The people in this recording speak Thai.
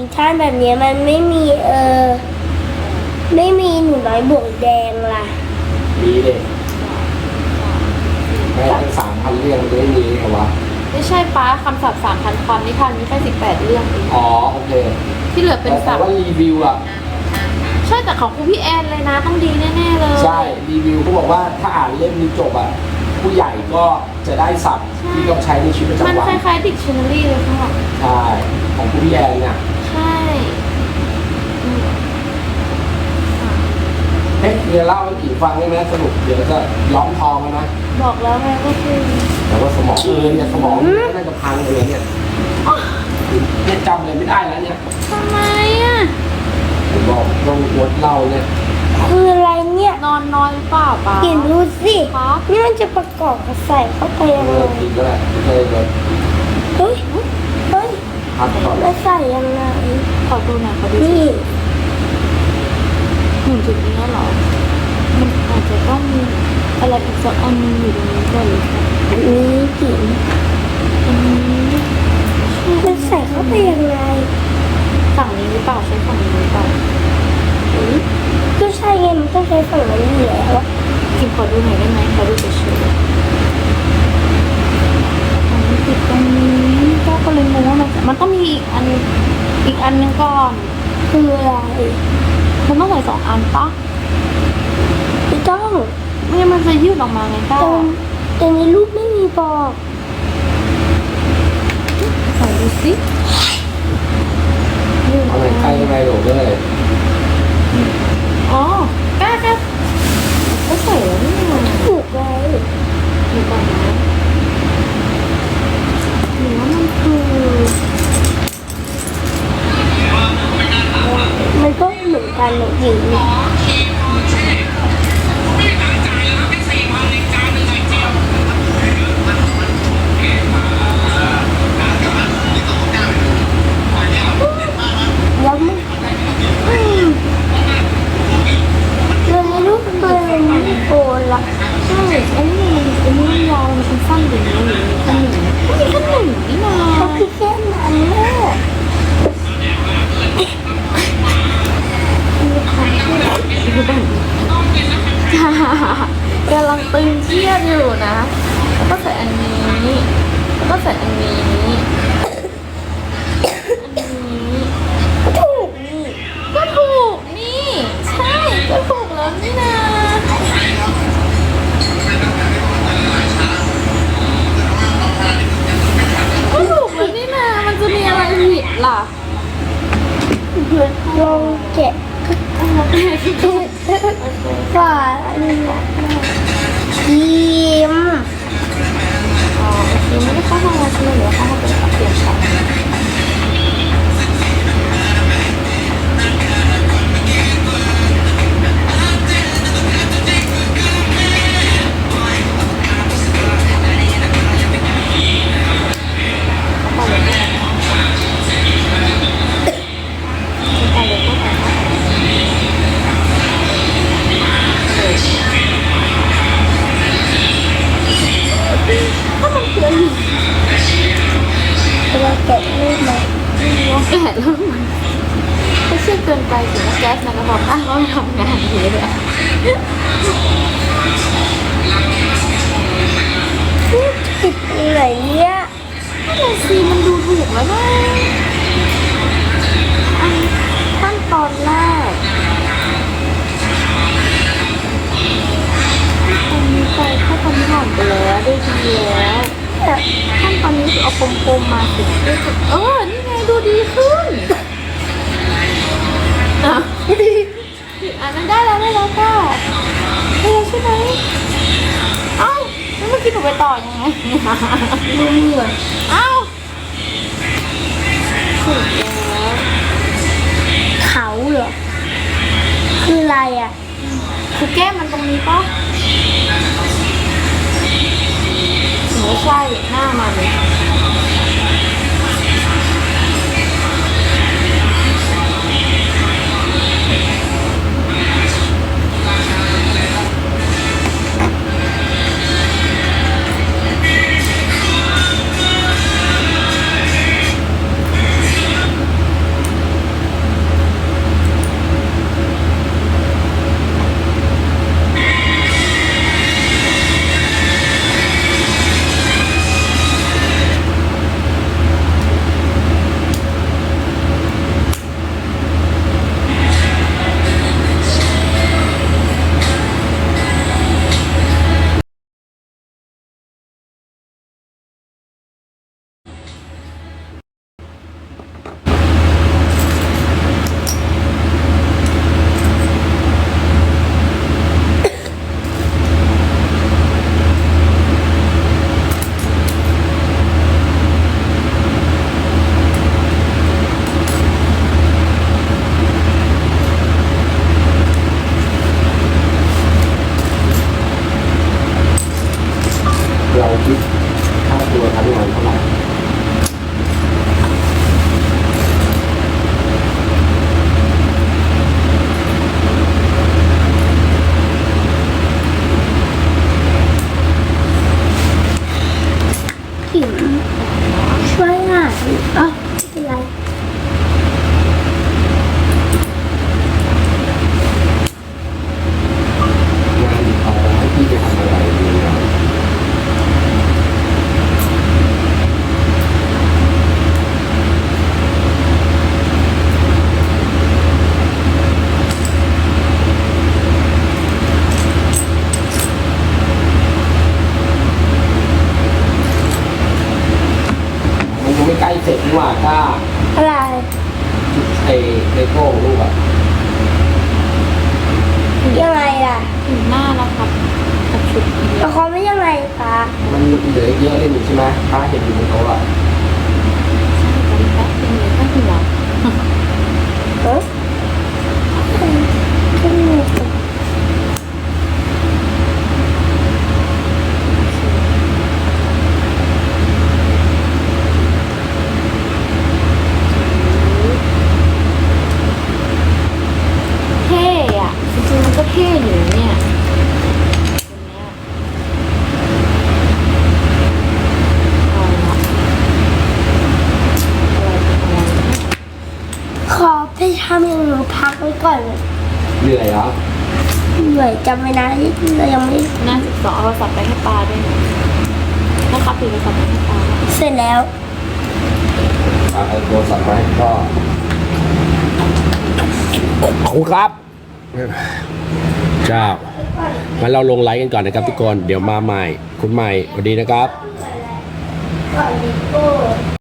นแบบนิทานแบบเนี้ยมันไม่มีเออไม่มีหนูน้อยบวกแดงล่ะ มีเด็กแม่ตั้งสามพันเรื่องไม่มีเหรอวะไม่ใช่ป้าคำศัพท์สามพันคำนิทานมีแค่สิบแปดเรื่องเองอ๋อโอเคที่เหลือเป็นแต่ศัพท์ว่ารีวิวอะ ใช่แต่ของครูพี่แอนเลยนะ ต้องดีแน่ๆเลยใช่รีวิวเขาบอกว่าถ้าอ่านเล่มนี้จบอะผู้ใหญ่ก็จะได้ศัพท์ที่ต้องใช้ในชีวิตประมันจำวัคนล้ายๆดิกชันนารีเลยค่ะ ใช่ของผู้พี่แอนเนี่ย ใช่อืม เฮ้ยเดี๋ยวเล่าให้ผีฟังได้ไหมสรุปเดี๋ยวจะล้อมทองกันนะ บอกแล้วไงก็คือ แต่ว่าสมองเออเนี่ยสมองก็น่าจะพังไปเลยเนี่ยเนี่ยจำเลยไม่ได้แล้วเนี่ยทำไมอะผมบอกต้องงดเหล่าเนี่ยคืออะไรเนี่ยนอนน้อยหรือเปล่าป้าเห็นดูสิครับนี่มันจะประกอบกับใส่เข้าไปยังไงเลิกกินแล้วแหละไม่เลยเลยเฮ้ยเฮ้ยพักก่อนแล้วใส่ยังไงขอดูหน่อยขอดูสินี่หนึ่ งจุดนี้เหรอ มันอาจจะต้องมีอะไรอีกสักอันหนึงอยู่ตรงนี้ก่อนเลยค่ะอันนี้กิ่งอันนี้มันใส่เข้าไปยังไงฝั่งนี้หรือเปล่าใช้ฝั่งนี้หรือเปล่าก็ใช่ไงมันต้องใช้ฝั่งนั้นอยู่แล้วอะกินขอดูหน่อยได้ไหมขอดูเฉยๆอันนี้ติดตรงนี้ก็ก็เลยงงว่ามันมันต้องมีอีกอันอีกอันหนึงก่อนคืออะไร มันต้องใส่สองอันปะไม่ต้องไม่งั้นมันจะยืดออกมาไงก้าแต่แต่ในรูปไม่มีบอกขอดูสิยืดอเอาอกไหนใกล้มาไปหลบเลยอ๋อกล้ากล้าก็ใส่แล้วนี่ไงถูกไงดูก่อนนะหรือว่ามันคือ มันก็เหมือนกันหนูหญิงแล้วมันอืมแล้วในรูปเป็นโกนละ ใช่อันนี้มันอันนี้มันยาวมันเป็นสั้นอย่างนี้หรือขนมมันมีขนมนี่นา เขาคือแค่นั้นแหละ กำลังตึงเครียด อยู่นะ แล้วก็ใส่อันนี้ แล้วก็ใส่อันนี้ อันนี้ ถูกนี่ ก็ถูกนี่ ใช่ ก็ถูกแล้วนี่นาก็ถูกแล้วนี่นามันจะมีอะไรผิดล่ะหยุดลองแกะฝาอันนี้ ยิ้มอ๋อโอเคไม่ได้เข้าห้องแล้วใช่ไหมหรือว่าเข้าห้องเป็นเปลี่ยนชั้น บอกอ้าวเราทำงานอยู่เลยอะติดตรงไหนเนี่ยนั่นแหละสิมันดูถูกแล้วนะอันขั้นตอนแรกอันนี้ไปแค่ทำผ่านไปแล้วได้ดีแล้วแต่ขั้นตอนนี้คือเอากลมๆมาสิเออ แล้วได้แล้วก็ได้แล้วใช่ไหมเอ้าแล้วเมื่อกี้หนูไปต่อยังไงดูเหมือนเอ้าถูกแล้วเขาเหรอ คืออะไรอะ คือแก้มมันตรงนี้ปะไม่ใช่หน้ามัน ร็จนี่หว่าถ้าอะไร ไอเลโก้ของลูกอะยังไงล่ะถึงหน้าแล้วครับกับชุดนี้แล้วเขาไม่ยังไงคะมันเหลือเยอะเลยนี่ใช่ไหมป้าเห็นอยู่บนโต๊ะอะ ใช่ตอนนี้แป๊บนึงเลยก็หัว เออขึ้นมือ เท่อะจริงๆมันก็เท่อยู่นะเนี่ยตัวเนี้ยเอาละอะไรเป็นอะไรเนี่ย ขอไปทำอย่างหนูพักไว้ก่อนเหนื่อยเหรอเหนื่อยจำไม่ได้เรายังไม่ หน้าสิบสองเอาโทรศัพท์ไปให้ปลาด้วยนะนะครับปิดโทรศัพท์ไปให้ปลาเสร็จแล้วเอาโทรศัพท์มาให้พ่อขอบคุณครับ เจ้างั้นเราลงไลฟ์กันก่อนนะครับทุกคน เดี๋ยวมาใหม่ คุณใหม่สวัสดีนะครับ ก่อนดิโก้